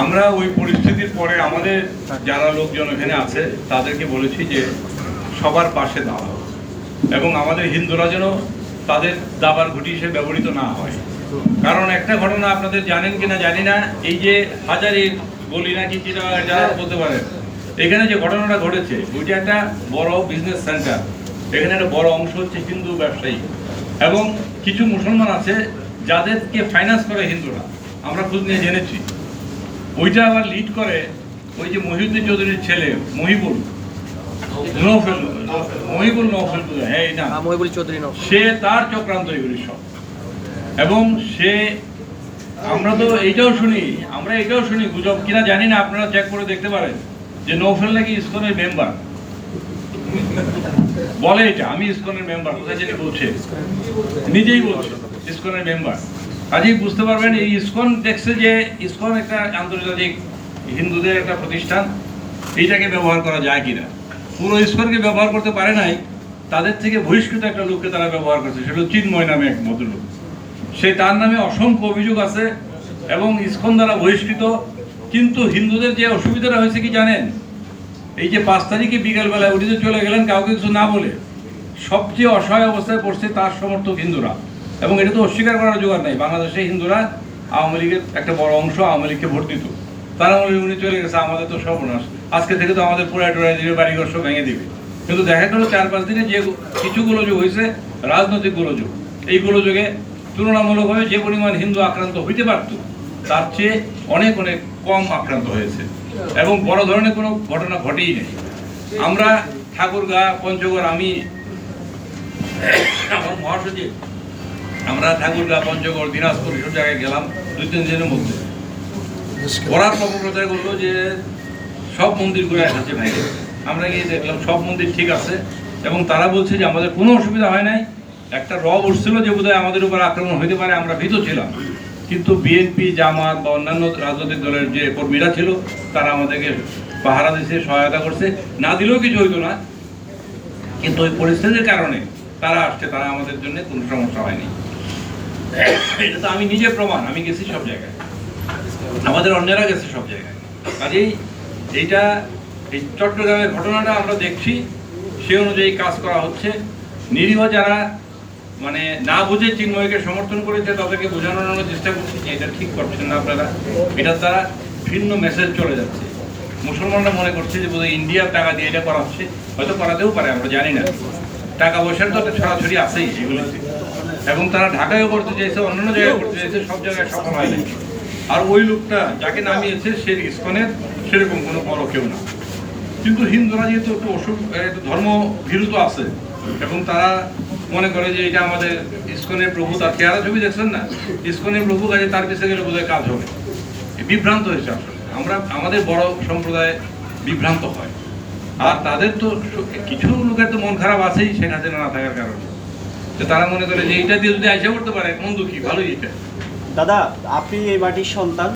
আমরা ওই পরিস্থিতির পরে আমাদের যারা লোকজন এখানে আছে, তাদেরকে বলেছি যে সবার পাশে দাঁড়াও। এবং আমাদের হিন্দুরা যেন তাদের দাবার ঘুটি হিসেবে ব্যবহৃত না হয়। কারণ একটা ঘটনা আপনাদের জানেন কিনা জানি না, এই যে হাজারি বলি নাকি যেটা যারা বলতে পারেন। এখানে যে ঘটনাটা ঘটেছে, ওইটা একটা বড় বিজনেস সেন্টার এখানে একটা বড় অংশ হচ্ছে হিন্দু ব্যবসায়ী। এবং কিছু মুসলমান আছে যাদেরকে ফাইন্যান্স করে হিন্দুরা। আমরা খোঁজ নিয়ে জেনেছি। ওইটা আবার লিড করে ওই যে মহিউদ্দিন চৌধুরীর ছেলে মহিবুল। নৌফেল মহিবুল নৌফেল হ্যাঁ। এই মহিবুল চৌধুরী নৌ সে তার চক্রান্ত এগুলি সব। এবং সে আমরা তো এইটাও শুনি আমরা এটাও শুনি গুজব। কিনা জানি না আপনারা চেক করে দেখতে পারেন যে নৌফেল নাকি ইসকনের মেম্বার বলে এটা, আমি ইসকনের মেম্বার কোথায় জানি বলছে। নিজেই বলছে, ইসকনের মেম্বার কাজেই বুঝতে পারবেন, এই ইসকন দেখছে যে ইসকন একটা আন্তর্জাতিক হিন্দুদের একটা প্রতিষ্ঠান, এইটাকে ব্যবহার করা যায় কিনা। পুরো ইসকনকে ব্যবহার করতে পারে নাই, তাদের থেকে বহিষ্কৃত একটা লোককে তারা ব্যবহার করছে, সেটা চিন্ময় নামে এক ভদ্রলোক। সে তার নামে অসংখ্য অভিযোগ আছে এবং ইসকন দ্বারা বহিষ্কৃত, কিন্তু হিন্দুদের যে অসুবিধাটা হয়েছে কি জানেন? এই যে পাঁচ তারিখে বিকালবেলায় উঠিতে চলে গেলেন, কাউকে কিছু না বলে। সবচেয়ে অসহায় অবস্থায় পড়ছে তার সমর্থক হিন্দুরা। এবং এটা তো অস্বীকার করার জোগাড় নাই। বাংলাদেশে হিন্দুরা আওয়ামী লীগের একটা বড় অংশ আওয়ামী লীগকে ভোট দিত। তারা হয় উনি চলে গেছে, আমাদের তো সর্বনাশ। আজকে থেকে তো আমাদের পুরা টোড়ায় দিবে, বাড়িঘর সব ভেঙে দিবে। কিন্তু দেখা গেল, চার পাঁচ দিনে যে কিছু গোলযোগ হয়েছে, রাজনৈতিক গোলযোগ। এই গোলযোগে তুলনামূলকভাবে যে পরিমাণ হিন্দু আক্রান্ত হইতে পারত, তার চেয়ে অনেক অনেক কম আক্রান্ত হয়েছে। এবং বড় ধরনের কোনো ঘটনা ঘটেই নেই। আমরা ঠাকুরগা পঞ্চগড়, আমি, আমার মহাসচিব, আমরা ঠাকুরগা পঞ্চগড়, দিনাজপুর সব জায়গায় গেলাম দুই, তিন দিনের মধ্যে। ওরা অপপ্রচার করল যে সব মন্দির ঘুরে এসেছে ভাই আমরা গিয়ে দেখলাম সব মন্দির ঠিক আছে এবং তারা বলছে যে আমাদের কোনো অসুবিধা হয় নাই। একটা রব উঠছিল যে বোধহয় আমাদের উপর আক্রমণ হতে পারে, আমরা ভীত ছিলাম। কিন্তু বিএনপি জামাত বা অন্যান্য রাজনৈতিক দলের যে কর্মীরা ছিল, তারা আমাদেরকে পাহারা দিচ্ছে সহায়তা করছে। না দিলেও কিছু হইতো না। কিন্তু ওই পরিস্থিতির কারণে তারা আসছে, তারা আমাদের জন্য কোনো সমস্যা হয়নি। এটা তো আমি নিজে প্রমাণ, আমি গেছি সব জায়গায়। আমাদের অন্যেরা গেছে সব জায়গায়। কাজেই এইটা, এই চট্টগ্রামের ঘটনাটা আমরা দেখছি, সে অনুযায়ী কাজ করা হচ্ছে। নিরীহ যারা মানে না বুঝে চিন্ময়কে সমর্থন করেছে তাদেরকে বোঝানোর আমরা চেষ্টা করছি যে এটা ঠিক করছেন না আপনারা, এটার দ্বারা ভিন্ন মেসেজ চলে যাচ্ছে। মুসলমানরা মনে করছে যে বোধহয় ইন্ডিয়ার টাকা দিয়ে এটা করা হচ্ছে হয়তো করাতেও পারে, আমরা জানি না। টাকা পয়সার তো একটা ছড়াছড়ি আছেই এগুলোতে এবং তারা ঢাকায়ও করতে চাইছে, অন্যান্য জায়গায় করতে চাইছে, সব জায়গায় সফল হয় নাই। আর ওই লোকটা যাকে নামিয়েছে, সে ইস্কনের, সেরকম কোনো বড় কেউ না। কিন্তু হিন্দুরা যেহেতু একটু অসুখ ধর্ম ভীরু তো আছে, এবং তারা মনে করে যে এটা আমাদের ইস্কনের প্রভু, তার চেহারা ছবি দেখছেন না? ইস্কনের প্রভু কাজে তার পিছিয়ে গেলে বোধহয় কাজ হবে। বিভ্রান্ত হয়েছে আসলে। আমরা, আমাদের বড় সম্প্রদায় বিভ্রান্ত হয়। আর তাদের তো কিছু লোকের তো মন খারাপ আছেই শেখ হাসিনা না থাকার কারণে। তো তারা মনে করে যে এইটা দিয়ে যদি আইসা করতে পারে মন্দ কি ভালোই এটা। দাদা, আপনি এই মাটির সন্তান।